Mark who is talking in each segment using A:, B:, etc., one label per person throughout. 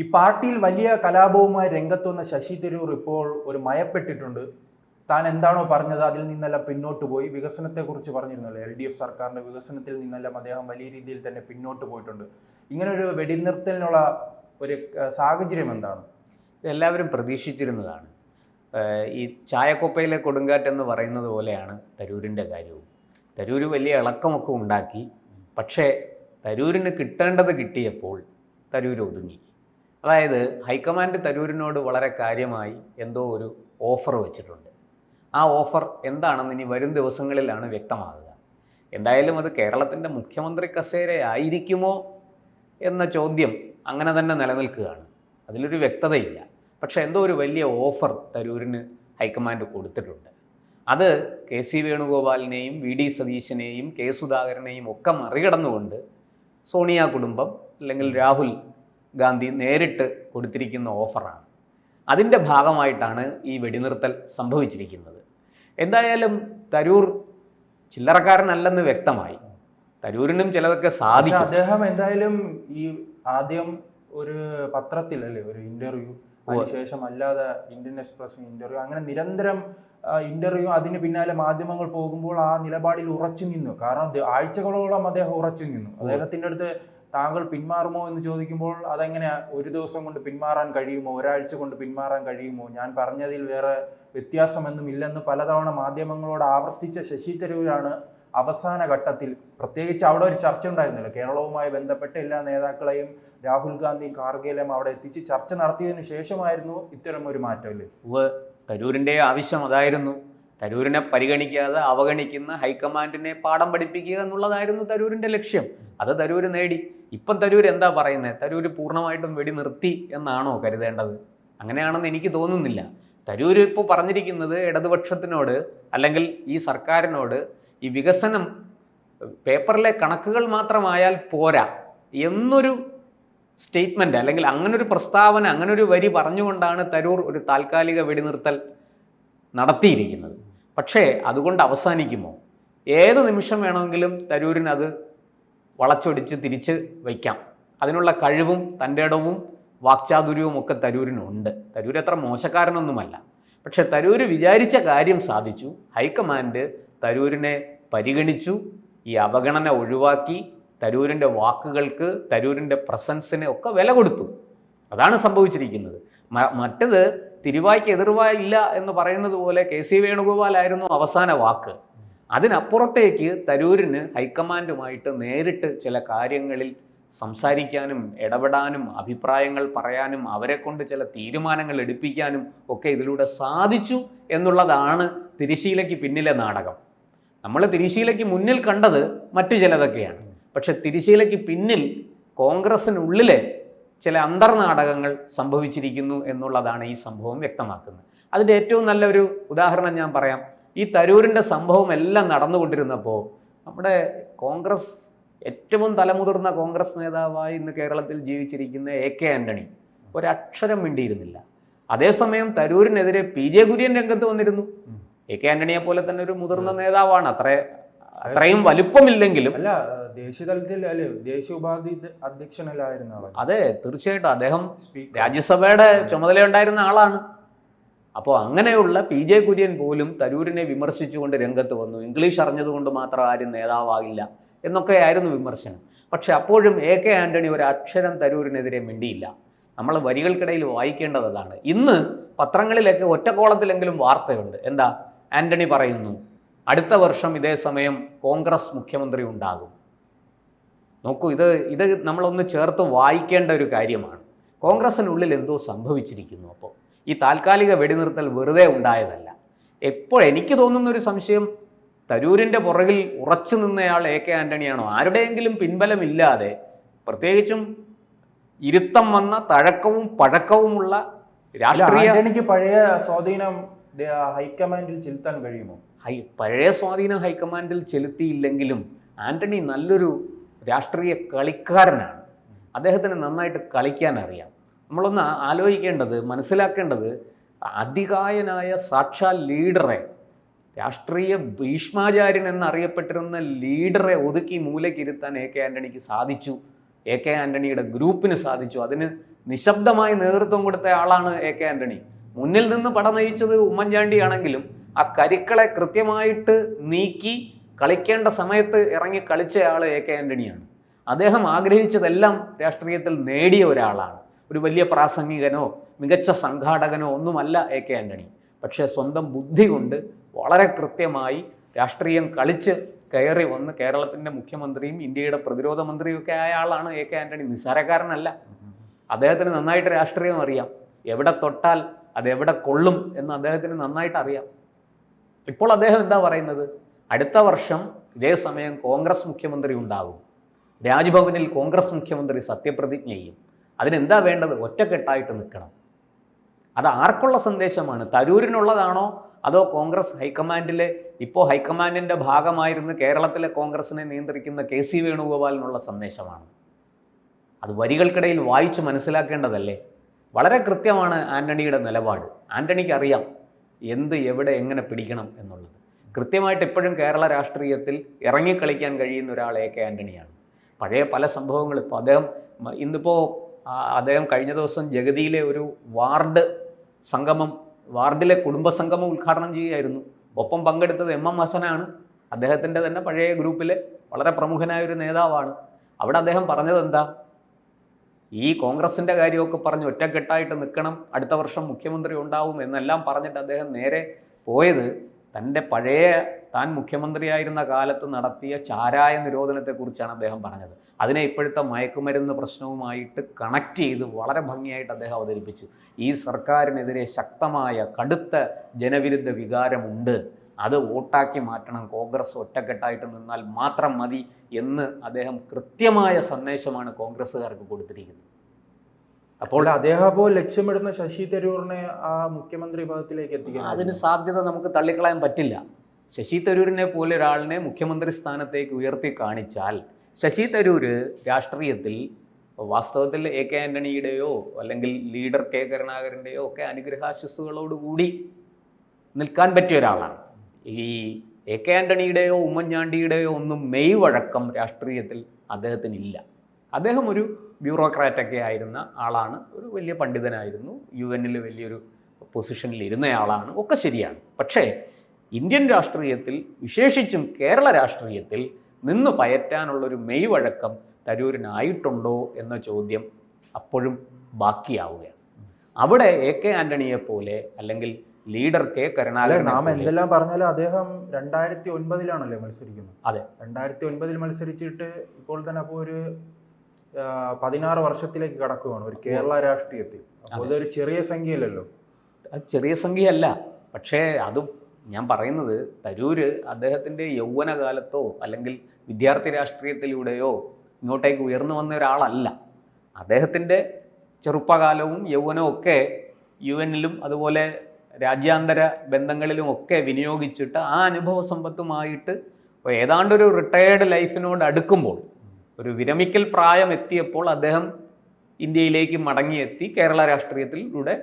A: ഈ പാർട്ടിയിൽ വലിയ കലാപവുമായി രംഗത്ത് വന്ന ശശി തരൂർ ഇപ്പോൾ ഒരു മയപ്പെട്ടിട്ടുണ്ട്. താൻ എന്താണോ പറഞ്ഞത്? അതിൽ നിന്നെല്ലാം പിന്നോട്ട് പോയി. വികസനത്തെക്കുറിച്ച് പറഞ്ഞിരുന്നല്ലോ എൽ ഡി എഫ് സർക്കാരിന്റെ വികസനത്തിൽ നിന്നെല്ലാം അദ്ദേഹം വലിയ രീതിയിൽ തന്നെ പിന്നോട്ട് പോയിട്ടുണ്ട്. ഇങ്ങനെ ഒരു വെടിനിർത്തലിനുള്ള ഒരു സാഹചര്യം എന്താണ്?
B: എല്ലാവരും പ്രതീക്ഷിച്ചിരുന്നതാണ്. ഈ ചായക്കൊപ്പയിലെ കൊടുങ്കാറ്റ് എന്ന് പറയുന്നത് പോലെയാണ് തരൂരിന്റെ കാര്യവും. തരൂർ വലിയ ഇളക്കമൊക്കെ ഉണ്ടാക്കി. പക്ഷേ തരൂരിന് കിട്ടേണ്ടത് കിട്ടിയപ്പോൾ തരൂർ ഒതുങ്ങി. അതായത് ഹൈക്കമാൻഡ് തരൂരിനോട് വളരെ കാര്യമായി എന്തോ ഒരു ഓഫർ വെച്ചിട്ടുണ്ട്. ആ ഓഫർ എന്താണെന്ന് ഇനി വരും ദിവസങ്ങളിലാണ് വ്യക്തമാകുക. എന്തായാലും അത് കേരളത്തിന്റെ മുഖ്യമന്ത്രി കസേരയായിരിക്കുമോ എന്ന ചോദ്യം അങ്ങനെ തന്നെ നിലനിൽക്കുകയാണ്. അതിലൊരു വ്യക്തതയില്ല. പക്ഷേ എന്തോ ഒരു വലിയ ഓഫർ തരൂരിന് ഹൈക്കമാൻഡ് കൊടുത്തിട്ടുണ്ട്. അത് കെ സി വേണുഗോപാലിനെയും വി ഡി സതീശനെയും കെ സുധാകരനെയും ഒക്കെ മറികടന്നുകൊണ്ട് സോണിയ കുടുംബം അല്ലെങ്കിൽ രാഹുൽ ഗാന്ധി നേരിട്ട് കൊടുത്തിരിക്കുന്ന ഓഫറാണ്. അതിന്റെ ഭാഗമായിട്ടാണ് ഈ വെടിനിർത്തൽ സംഭവിച്ചിരിക്കുന്നത്. എന്തായാലും തരൂർ ചില്ലറക്കാരനല്ലെന്ന് വ്യക്തമായി. തരൂരിനും ചിലതൊക്കെ
A: സാധിച്ചു
B: സാധിക്കും.
A: അദ്ദേഹം എന്തായാലും ഈ ആദ്യം ഒരു പത്രത്തിൽ അല്ലേ ഒരു ഇന്റർവ്യൂ അതിനുശേഷം അല്ലാതെ ഇന്ത്യൻ എക്സ്പ്രസ് ഇന്റർവ്യൂ അങ്ങനെ നിരന്തരം ഇന്റർവ്യൂ അതിന് പിന്നാലെ മാധ്യമങ്ങൾ പോകുമ്പോൾ ആ നിലപാടിൽ ഉറച്ചു നിന്നു. കാരണം ആഴ്ചകളോളം അദ്ദേഹം ഉറച്ചു നിന്നു. അദ്ദേഹത്തിന്റെ അടുത്ത് താങ്കൾ പിന്മാറുമോ എന്ന് ചോദിക്കുമ്പോൾ അതെങ്ങനെ ഒരു ദിവസം കൊണ്ട് പിന്മാറാൻ കഴിയുമോ? ഒരാഴ്ച കൊണ്ട് പിന്മാറാൻ കഴിയുമോ? ഞാൻ പറഞ്ഞതിൽ വേറെ വ്യത്യാസമൊന്നും ഇല്ലെന്ന് പലതവണ മാധ്യമങ്ങളോട് ആവർത്തിച്ച ശശി തരൂരാണ് അവസാന ഘട്ടത്തിൽ. പ്രത്യേകിച്ച് അവിടെ ഒരു ചർച്ച ഉണ്ടായിരുന്നല്ലോ. കേരളവുമായി ബന്ധപ്പെട്ട എല്ലാ നേതാക്കളെയും രാഹുൽ ഗാന്ധിയും കാർഗേലും അവിടെ എത്തിച്ച് ചർച്ച നടത്തിയതിനു ശേഷമായിരുന്നു ഇത്തരം ഒരു മാറ്റം അല്ലേ?
B: തരൂരിന്റെ ആവശ്യം അതായിരുന്നു. തരൂരിനെ പരിഗണിക്കാതെ അവഗണിക്കുന്ന ഹൈക്കമാൻഡിനെ പാഠം പഠിപ്പിക്കുക എന്നുള്ളതായിരുന്നു തരൂരിന്റെ ലക്ഷ്യം. അത് തരൂര് നേടി. ഇപ്പം തരൂർ എന്താ പറയുന്നത് തരൂർ പൂർണമായിട്ടും വെടി നിർത്തി എന്നാണോ കരുതേണ്ടത്? അങ്ങനെയാണെന്ന് എനിക്ക് തോന്നുന്നില്ല. തരൂർ ഇപ്പോൾ പറഞ്ഞിരിക്കുന്നത് ഇടതുപക്ഷത്തിനോട് അല്ലെങ്കിൽ ഈ സർക്കാരിനോട് ഈ വികസനം പേപ്പറിലെ കണക്കുകൾ മാത്രമായാൽ പോരാ എന്നൊരു സ്റ്റേറ്റ്മെന്റ് അല്ലെങ്കിൽ അങ്ങനൊരു പ്രസ്താവന അങ്ങനൊരു വരി പറഞ്ഞുകൊണ്ടാണ് തരൂർ ഒരു താൽക്കാലിക വെടിനിർത്തൽ നടത്തിയിരിക്കുന്നത്. പക്ഷേ അതുകൊണ്ട് അവസാനിക്കുമോ? ഏത് നിമിഷം വേണമെങ്കിലും തരൂരിന് അത് വളച്ചൊടിച്ച് തിരിച്ച് വയ്ക്കാം. അതിനുള്ള കഴിവും തന്റെ ഇടവും വാക്ചാതുര്യവും ഒക്കെ തരൂരിനുണ്ട്. തരൂർ അത്ര മോശക്കാരനൊന്നുമല്ല. പക്ഷേ തരൂര് വിചാരിച്ച കാര്യം സാധിച്ചു. ഹൈക്കമാൻഡ് തരൂരിനെ പരിഗണിച്ചു. ഈ അവഗണന ഒഴിവാക്കി തരൂരിന്റെ വാക്കുകൾക്ക് തരൂരിന്റെ പ്രസൻസിനെ ഒക്കെ വില കൊടുത്തു. അതാണ് സംഭവിച്ചിരിക്കുന്നത്. മറ്റത് തിരുവായ്ക്ക് എതിർവായില്ല എന്ന് പറയുന്നത് പോലെ കെ സി വേണുഗോപാലായിരുന്നു അവസാന വാക്ക്. അതിനപ്പുറത്തേക്ക് തരൂരിന് ഹൈക്കമാൻഡുമായിട്ട് നേരിട്ട് ചില കാര്യങ്ങളിൽ സംസാരിക്കാനും ഇടപെടാനും അഭിപ്രായങ്ങൾ പറയാനും അവരെ കൊണ്ട് ചില തീരുമാനങ്ങൾ എടുപ്പിക്കാനും ഒക്കെ ഇതിലൂടെ സാധിച്ചു എന്നുള്ളതാണ് തിരിശീലയ്ക്ക് പിന്നിലെ നാടകം. നമ്മൾ തിരിശീലയ്ക്ക് മുന്നിൽ കണ്ടത് മറ്റു ചിലതൊക്കെയാണ്. പക്ഷെ തിരിശീലയ്ക്ക് പിന്നിൽ കോൺഗ്രസ്സിനുള്ളിലെ ചില അന്തർനാടകങ്ങൾ സംഭവിച്ചിരിക്കുന്നു എന്നുള്ളതാണ് ഈ സംഭവം വ്യക്തമാക്കുന്നത്. അതിന്റെ ഏറ്റവും നല്ലൊരു ഉദാഹരണം ഞാൻ പറയാം. ഈ തരൂരിന്റെ സംഭവം എല്ലാം നടന്നുകൊണ്ടിരുന്നപ്പോൾ നമ്മുടെ കോൺഗ്രസ് ഏറ്റവും തലമുതിർന്ന കോൺഗ്രസ് നേതാവായി ഇന്ന് കേരളത്തിൽ ജീവിച്ചിരിക്കുന്ന എ കെ ആന്റണി ഒരക്ഷരം മിണ്ടിയിരുന്നില്ല. അതേസമയം തരൂരിനെതിരെ പി ജെ കുര്യൻ രംഗത്ത് വന്നിരുന്നു. എ കെ ആന്റണിയെ പോലെ തന്നെ ഒരു മുതിർന്ന നേതാവാണ്. അത്ര അത്രയും വലുപ്പമില്ലെങ്കിലും
A: അല്ല ദേശീയ തലത്തിൽ അല്ലേ? ദേശീയ ഉപാധി അധ്യക്ഷനല്ലായിരുന്ന ആളാണ്
B: അതെ തീർച്ചയായിട്ടും. അദ്ദേഹം രാജ്യസഭയുടെ ചുമതലയുണ്ടായിരുന്ന ആളാണ്. അപ്പോൾ അങ്ങനെയുള്ള പി ജെ കുര്യൻ പോലും തരൂരിനെ വിമർശിച്ചുകൊണ്ട് രംഗത്ത് വന്നു. ഇംഗ്ലീഷ് അറിഞ്ഞതുകൊണ്ട് മാത്രം ആരും നേതാവാകില്ല എന്നൊക്കെയായിരുന്നു വിമർശനം. പക്ഷെ അപ്പോഴും എ കെ ആന്റണി ഒരു അക്ഷരം തരൂരിനെതിരെ മിണ്ടിയില്ല. നമ്മൾ വരികൾക്കിടയിൽ വായിക്കേണ്ടത് അതാണ്. ഇന്ന് പത്രങ്ങളിലൊക്കെ ഒറ്റക്കോളത്തിലെങ്കിലും വാർത്തയുണ്ട്. എന്താ? ആന്റണി പറയുന്നു അടുത്ത വർഷം ഇതേ സമയം കോൺഗ്രസ് മുഖ്യമന്ത്രി ഉണ്ടാകും. നോക്കൂ ഇത് ഇത് നമ്മളൊന്ന് ചേർത്ത് വായിക്കേണ്ട ഒരു കാര്യമാണ്. കോൺഗ്രസിനുള്ളിൽ എന്തോ സംഭവിച്ചിരിക്കുന്നു അപ്പോൾ. ഈ താൽക്കാലിക വെടിനിർത്തൽ വെറുതെ ഉണ്ടായതല്ല. എപ്പോൾ എനിക്ക് തോന്നുന്ന ഒരു സംശയം തരൂരിന്റെ പുറകിൽ ഉറച്ചു നിന്നയാൾ എ കെ ആന്റണിയാണോ? ആരുടെയെങ്കിലും പിൻബലമില്ലാതെ പ്രത്യേകിച്ചും ഇരുത്തം വന്ന തഴക്കവും പഴക്കവുമുള്ള രാഷ്ട്രീയ
A: ആന്റണിക്ക് പഴയ സ്വാധീനം ഹൈക്കമാൻഡിൽ ചെലുത്താൻ കഴിയുമോ?
B: ഹൈ പഴയ സ്വാധീനം ഹൈക്കമാൻഡിൽ ചെലുത്തിയില്ലെങ്കിലും ആന്റണി നല്ലൊരു രാഷ്ട്രീയ കളിക്കാരനാണ്. അദ്ദേഹത്തിന് നന്നായിട്ട് കളിക്കാൻ അറിയാം. നമ്മളൊന്ന് ആലോചിക്കേണ്ടത് മനസ്സിലാക്കേണ്ടത് അധികായനായ സാക്ഷാൽ ലീഡറെ രാഷ്ട്രീയ ഭീഷ്മാചാര്യൻ എന്നറിയപ്പെട്ടിരുന്ന ലീഡറെ ഒതുക്കി മൂലക്കിരുത്താൻ എ കെ ആന്റണിക്ക് സാധിച്ചു. എ കെ ആന്റണിയുടെ ഗ്രൂപ്പിന് സാധിച്ചു. അതിന് നിശബ്ദമായി നേതൃത്വം കൊടുത്ത ആളാണ് എ കെ ആന്റണി മുന്നിൽ നിന്ന് പട നയിച്ചത് ഉമ്മൻചാണ്ടിയാണെങ്കിലും ആ കരുക്കളെ കൃത്യമായിട്ട് നീക്കി കളിക്കേണ്ട സമയത്ത് ഇറങ്ങി കളിച്ച ആൾ എ കെ ആന്റണിയാണ്. അദ്ദേഹം ആഗ്രഹിച്ചതെല്ലാം രാഷ്ട്രീയത്തിൽ നേടിയ ഒരാളാണ്. ഒരു വലിയ പ്രാസംഗികനോ മികച്ച സംഘാടകനോ ഒന്നുമല്ല എ കെ ആന്റണി. പക്ഷേ സ്വന്തം ബുദ്ധി കൊണ്ട് വളരെ കൃത്യമായി രാഷ്ട്രീയം കളിച്ച് കയറി വന്ന് കേരളത്തിന്റെ മുഖ്യമന്ത്രിയും ഇന്ത്യയുടെ പ്രതിരോധ മന്ത്രിയും ഒക്കെ ആയ ആളാണ് എ കെ ആന്റണി. നിസ്സാരക്കാരനല്ല. അദ്ദേഹത്തിന് നന്നായിട്ട് രാഷ്ട്രീയം അറിയാം. എവിടെ തൊട്ടാൽ അതെവിടെ കൊള്ളും എന്ന് അദ്ദേഹത്തിന് നന്നായിട്ട് അറിയാം. ഇപ്പോൾ അദ്ദേഹം എന്താ പറയുന്നത്? അടുത്ത വർഷം ഇതേ സമയം കോൺഗ്രസ് മുഖ്യമന്ത്രി ഉണ്ടാകും രാജ്ഭവനിൽ കോൺഗ്രസ് മുഖ്യമന്ത്രി സത്യപ്രതിജ്ഞ ചെയ്യും. അതിനെന്താ വേണ്ടത്? ഒറ്റക്കെട്ടായിട്ട് നിൽക്കണം. അത് ആർക്കുള്ള സന്ദേശമാണ്? തരൂരിനുള്ളതാണോ? അതോ കോൺഗ്രസ് ഹൈക്കമാൻഡിലെ ഇപ്പോൾ ഹൈക്കമാൻഡിന്റെ ഭാഗമായിരുന്ന് കേരളത്തിലെ കോൺഗ്രസിനെ നിയന്ത്രിക്കുന്ന കെ സി വേണുഗോപാലിനുള്ള സന്ദേശമാണ്. അത് വരികൾക്കിടയിൽ വായിച്ച് മനസ്സിലാക്കേണ്ടതല്ലേ? വളരെ കൃത്യമാണ് ആന്റണിയുടെ നിലപാട്. ആന്റണിക്ക് അറിയാം. എന്ത് എവിടെ എങ്ങനെ പിടിക്കണം എന്നുള്ളത് കൃത്യമായിട്ട് ഇപ്പോഴും കേരള രാഷ്ട്രീയത്തിൽ ഇറങ്ങിക്കളിക്കാൻ കഴിയുന്ന ഒരാൾ എ കെ ആന്റണിയാണ് പഴയ പല സംഭവങ്ങളും ഇപ്പോൾ അദ്ദേഹം ഇന്നിപ്പോൾ അദ്ദേഹം കഴിഞ്ഞ ദിവസം ജഗതിയിലെ ഒരു വാർഡ് സംഗമം വാർഡിലെ കുടുംബസംഗമം ഉദ്ഘാടനം ചെയ്യുകയായിരുന്നു. ഒപ്പം പങ്കെടുത്തത് എം എം ഹസനാണ്. അദ്ദേഹത്തിന്റെ തന്നെ പഴയ ഗ്രൂപ്പിലെ വളരെ പ്രമുഖനായ ഒരു നേതാവാണ്. അവിടെ അദ്ദേഹം പറഞ്ഞത് എന്താ? ഈ കോൺഗ്രസിന്റെ കാര്യമൊക്കെ പറഞ്ഞ് ഒറ്റക്കെട്ടായിട്ട് നിൽക്കണം അടുത്ത വർഷം മുഖ്യമന്ത്രി ഉണ്ടാവും എന്നെല്ലാം പറഞ്ഞിട്ട് അദ്ദേഹം നേരെ പോയത് തന്റെ പഴയ താൻ മുഖ്യമന്ത്രിയായിരുന്ന കാലത്ത് നടത്തിയ ചാരായ നിരോധനത്തെക്കുറിച്ചാണ് അദ്ദേഹം പറഞ്ഞത്. അതിനെ ഇപ്പോഴത്തെ മയക്കുമരുന്ന് പ്രശ്നവുമായിട്ട് കണക്ട് ചെയ്ത് വളരെ ഭംഗിയായിട്ട് അദ്ദേഹം അവതരിപ്പിച്ചു. ഈ സർക്കാരിനെതിരെ ശക്തമായ കടുത്ത ജനവിരുദ്ധ വികാരമുണ്ട്. അത് വോട്ടാക്കി മാറ്റണം. കോൺഗ്രസ് ഒറ്റക്കെട്ടായിട്ട് നിന്നാൽ മാത്രം മതി എന്ന് അദ്ദേഹം കൃത്യമായ സന്ദേശമാണ് കോൺഗ്രസ്സുകാർക്ക് കൊടുത്തിരിക്കുന്നത്. അപ്പോൾ
A: അദ്ദേഹം അപ്പോൾ ലക്ഷ്യമിടുന്ന ശശി തരൂറിനെ ആ മുഖ്യമന്ത്രി പദത്തിലേക്ക് എത്തിക്കാൻ
B: അതിന് സാധ്യത നമുക്ക് തള്ളിക്കളയാൻ പറ്റില്ല. ശശി തരൂരിനെ പോലെ ഒരാളിനെ മുഖ്യമന്ത്രി സ്ഥാനത്തേക്ക് ഉയർത്തി കാണിച്ചാൽ ശശി തരൂർ രാഷ്ട്രീയത്തിൽ വാസ്തവത്തിൽ എ കെ ആന്റണിയുടെയോ അല്ലെങ്കിൽ ലീഡർ കെ കരുണാകരന്റെയോ ഒക്കെ അനുഗ്രഹാശസ്സുകളോടുകൂടി നിൽക്കാൻ പറ്റിയ ഒരാളാണ്. ഈ എ കെ ആന്റണിയുടെയോ ഉമ്മൻചാണ്ടിയുടെയോ ഒന്നും മെയ് വഴക്കം രാഷ്ട്രീയത്തിൽ അദ്ദേഹത്തിനില്ല. അദ്ദേഹം ഒരു ബ്യൂറോക്രാറ്റൊക്കെ ആയിരുന്ന ആളാണ്. ഒരു വലിയ പണ്ഡിതനായിരുന്നു. യു എന്നിൽ വലിയൊരു പൊസിഷനിൽ ഇരുന്നയാളാണ്. ഒക്കെ ശരിയാണ്. പക്ഷേ ഇന്ത്യൻ രാഷ്ട്രീയത്തിൽ വിശേഷിച്ചും കേരള രാഷ്ട്രീയത്തിൽ നിന്ന് പയറ്റാനുള്ളൊരു മെയ് വഴക്കം തരൂരിനായിട്ടുണ്ടോ എന്ന ചോദ്യം അപ്പോഴും ബാക്കിയാവുകയാണ്. അവിടെ എ കെ ആന്റണിയെ പോലെ അല്ലെങ്കിൽ ലീഡർ കെ കരുണാകരൻ
A: നാം എന്തെല്ലാം പറഞ്ഞാലും അദ്ദേഹം രണ്ടായിരത്തി ഒൻപതിലാണല്ലേ മത്സരിക്കുന്നത്?
B: അതെ.
A: രണ്ടായിരത്തി ഒൻപതിൽ മത്സരിച്ചിട്ട് ഇപ്പോൾ തന്നെ അപ്പോൾ ഒരു പതിനാറ് വർഷത്തിലേക്ക് കടക്കുകയാണ് ഒരു കേരള രാഷ്ട്രീയത്തിൽ. അതൊരു ഇതൊരു ചെറിയ സംഖ്യയല്ലല്ലോ?
B: അത് ചെറിയ സംഖ്യയല്ല. പക്ഷേ അതും ഞാൻ പറയുന്നത് തരൂര് അദ്ദേഹത്തിന്റെ യൗവനകാലത്തോ അല്ലെങ്കിൽ വിദ്യാർത്ഥി രാഷ്ട്രീയത്തിലൂടെയോ ഇങ്ങോട്ടേക്ക് ഉയർന്നു വന്ന ഒരാളല്ല. അദ്ദേഹത്തിന്റെ ചെറുപ്പകാലവും യൗവനവും ഒക്കെ യു എന്നിലും അതുപോലെ രാജ്യാന്തര ബന്ധങ്ങളിലും ഒക്കെ വിനിയോഗിച്ചിട്ട് ആ അനുഭവ സമ്പത്തുമായിട്ട് ഏതാണ്ടൊരു റിട്ടയേർഡ് ലൈഫിനോട് അടുക്കുമ്പോൾ ഒരു വിരമിക്കൽ പ്രായം എത്തിയപ്പോൾ അദ്ദേഹം ഇന്ത്യയിലേക്ക് മടങ്ങിയെത്തി കേരള രാഷ്ട്രീയത്തിലൂടെ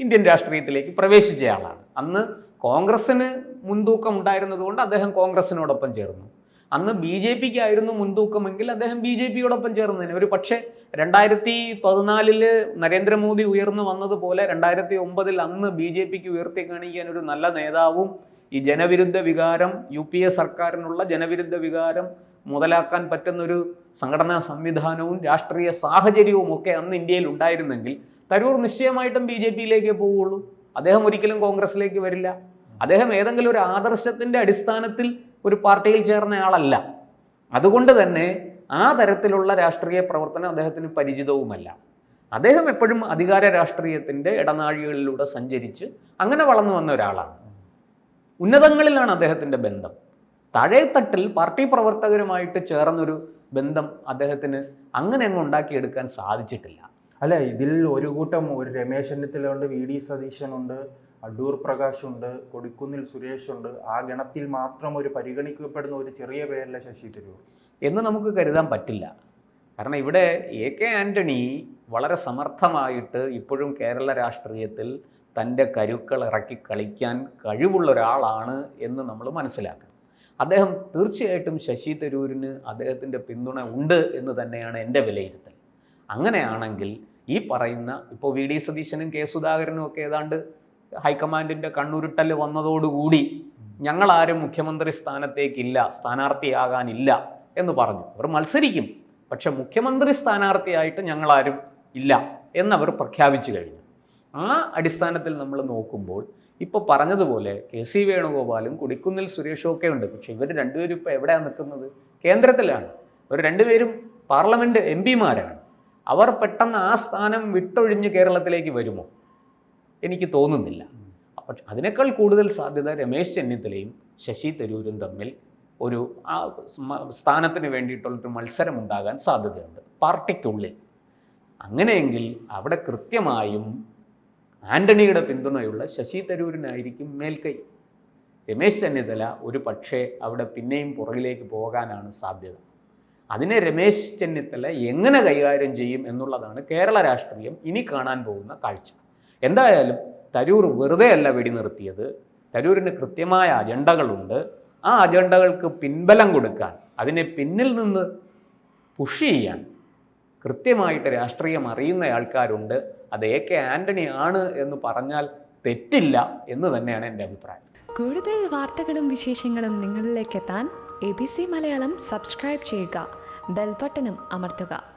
B: ഇന്ത്യൻ രാഷ്ട്രീയത്തിലേക്ക് പ്രവേശിച്ചയാളാണ്. അന്ന് കോൺഗ്രസ്സിന് മുൻതൂക്കം ഉണ്ടായിരുന്നതുകൊണ്ട് അദ്ദേഹം കോൺഗ്രസ്സിനോടൊപ്പം ചേർന്നു. അന്ന് ബി ജെ പിക്ക് ആയിരുന്നു മുൻതൂക്കമെങ്കിൽ അദ്ദേഹം ബി ജെ പിയോടൊപ്പം ചേർന്നതിന് ഒരു പക്ഷേ രണ്ടായിരത്തി പതിനാലിൽ നരേന്ദ്രമോദി ഉയർന്നു വന്നതുപോലെ രണ്ടായിരത്തി ഒമ്പതിൽ അന്ന് ബി ജെ പിക്ക് ഉയർത്തി കാണിക്കാൻ ഒരു നല്ല നേതാവും ഈ ജനവിരുദ്ധ വികാരം യു പി എ സർക്കാരിനുള്ള ജനവിരുദ്ധ വികാരം മുതലാക്കാൻ പറ്റുന്നൊരു സംഘടനാ സംവിധാനവും രാഷ്ട്രീയ സാഹചര്യവും ഒക്കെ അന്ന് ഇന്ത്യയിൽ ഉണ്ടായിരുന്നെങ്കിൽ തരൂർ നിശ്ചയമായിട്ടും ബി ജെ പിയിലേക്കേ പോവുള്ളൂ. അദ്ദേഹം ഒരിക്കലും കോൺഗ്രസിലേക്ക് വരില്ല. അദ്ദേഹം ഏതെങ്കിലും ഒരു ആദർശത്തിന്റെ അടിസ്ഥാനത്തിൽ ഒരു പാർട്ടിയിൽ ചേർന്നയാളല്ല. അതുകൊണ്ട് തന്നെ ആ തരത്തിലുള്ള രാഷ്ട്രീയ പ്രവർത്തനം അദ്ദേഹത്തിന് പരിചിതവുമല്ല. അദ്ദേഹം എപ്പോഴും അധികാര രാഷ്ട്രീയത്തിന്റെ ഇടനാഴികളിലൂടെ സഞ്ചരിച്ച് അങ്ങനെ വളർന്നു വന്ന ഒരാളാണ്. ഉന്നതങ്ങളിലാണ് അദ്ദേഹത്തിന്റെ ബന്ധം. താഴേത്തട്ടിൽ പാർട്ടി പ്രവർത്തകരുമായിട്ട് ചേർന്നൊരു ബന്ധം അദ്ദേഹത്തിന് അങ്ങനെ അങ്ങ് ഉണ്ടാക്കിയെടുക്കാൻ സാധിച്ചിട്ടില്ല.
A: അല്ല ഇതിൽ ഒരു കൂട്ടം ഒരു രമേശ് ചെന്നിത്തലുണ്ട് വി ഡി സതീശനുണ്ട് അടൂർ പ്രകാശ് ഉണ്ട് കൊടിക്കുന്നിൽ സുരേഷ് ഉണ്ട് ആ ഗണത്തിൽ മാത്രം ഒരു പരിഗണിക്കപ്പെടുന്ന ഒരു ചെറിയ പേരല്ല ശശി തരൂർ?
B: എന്ന് നമുക്ക് കരുതാൻ പറ്റില്ല. കാരണം ഇവിടെ എ കെ ആന്റണി വളരെ സമർത്ഥമായിട്ട് ഇപ്പോഴും കേരള രാഷ്ട്രീയത്തിൽ തന്റെ കരുക്കൾ ഇറക്കി കളിക്കാൻ കഴിവുള്ള ഒരാളാണ് എന്ന് നമ്മൾ മനസ്സിലാക്കണം. അദ്ദേഹം തീർച്ചയായിട്ടും ശശി തരൂരിന് അദ്ദേഹത്തിന്റെ പിന്തുണ ഉണ്ട് എന്ന് തന്നെയാണ് എന്റെ വിലയിരുത്തൽ. അങ്ങനെയാണെങ്കിൽ ഈ പറയുന്ന ഇപ്പോൾ വി ഡി സതീശനും കെ സുധാകരനും ഒക്കെ ഏതാണ്ട് ഹൈക്കമാൻഡിന്റെ കണ്ണുരുട്ടൽ വന്നതോടുകൂടി ഞങ്ങളാരും മുഖ്യമന്ത്രി സ്ഥാനത്തേക്കില്ല സ്ഥാനാർത്ഥിയാകാനില്ല എന്ന് പറഞ്ഞു. അവർ മത്സരിക്കും പക്ഷെ മുഖ്യമന്ത്രി സ്ഥാനാർത്ഥിയായിട്ട് ഞങ്ങളാരും ഇല്ല എന്നവർ പ്രഖ്യാപിച്ചു കഴിഞ്ഞു. ആ അടിസ്ഥാനത്തിൽ നമ്മൾ നോക്കുമ്പോൾ ഇപ്പോൾ പറഞ്ഞതുപോലെ കെ സി വേണുഗോപാലും കൊടിക്കുന്നിൽ സുരേഷും ഒക്കെ ഉണ്ട്. പക്ഷേ ഇവർ രണ്ടുപേരും ഇപ്പോൾ എവിടെയാണ് നിൽക്കുന്നത്? കേന്ദ്രത്തിലാണ്. ഇവർ രണ്ടുപേരും പാർലമെന്റ് എം പിമാരാണ്. അവർ പെട്ടെന്ന് ആ സ്ഥാനം വിട്ടൊഴിഞ്ഞ് കേരളത്തിലേക്ക് വരുമോ? എനിക്ക് തോന്നുന്നില്ല. പക്ഷെ അതിനേക്കാൾ കൂടുതൽ സാധ്യത രമേശ് ചെന്നിത്തലയും ശശി തരൂരും തമ്മിൽ ഒരു ആ സ്ഥാനത്തിന് വേണ്ടിയിട്ടുള്ളൊരു മത്സരം ഉണ്ടാകാൻ സാധ്യതയുണ്ട്. പാർട്ടിക്കുള്ളിൽ. അങ്ങനെയെങ്കിൽ അവിടെ കൃത്യമായും ആന്റണിയുടെ പിന്തുണയുള്ള ശശി തരൂരിനായിരിക്കും മേൽക്കൈ. രമേശ് ചെന്നിത്തല ഒരു പക്ഷേ അവിടെ പിന്നെയും പുറകിലേക്ക് പോകാനാണ് സാധ്യത. അതിനെ രമേശ് ചെന്നിത്തല എങ്ങനെ കൈകാര്യം ചെയ്യും എന്നുള്ളതാണ് കേരള രാഷ്ട്രീയം ഇനി കാണാൻ പോകുന്ന കാഴ്ച. എന്തായാലും തരൂർ വെറുതെ അല്ല വെടി നിർത്തിയത് തരൂരിന് കൃത്യമായ അജണ്ടകളുണ്ട്. ആ അജണ്ടകൾക്ക് പിൻബലം കൊടുക്കാൻ അതിനെ പിന്നിൽ നിന്ന് പുഷ് ചെയ്യാൻ കൃത്യമായിട്ട് രാഷ്ട്രീയം അറിയുന്ന ആൾക്കാരുണ്ട്. അത് എ കെ ആന്റണി ആണ് എന്ന് പറഞ്ഞാൽ തെറ്റില്ല എന്ന് തന്നെയാണ് എന്റെ അഭിപ്രായം.
C: കൂടുതൽ വാർത്തകളും വിശേഷങ്ങളും നിങ്ങളിലേക്ക് എത്താൻ A B C Malayalam subscribe ചെയ്യുക. ബെൽബട്ടനും അമർത്തുക.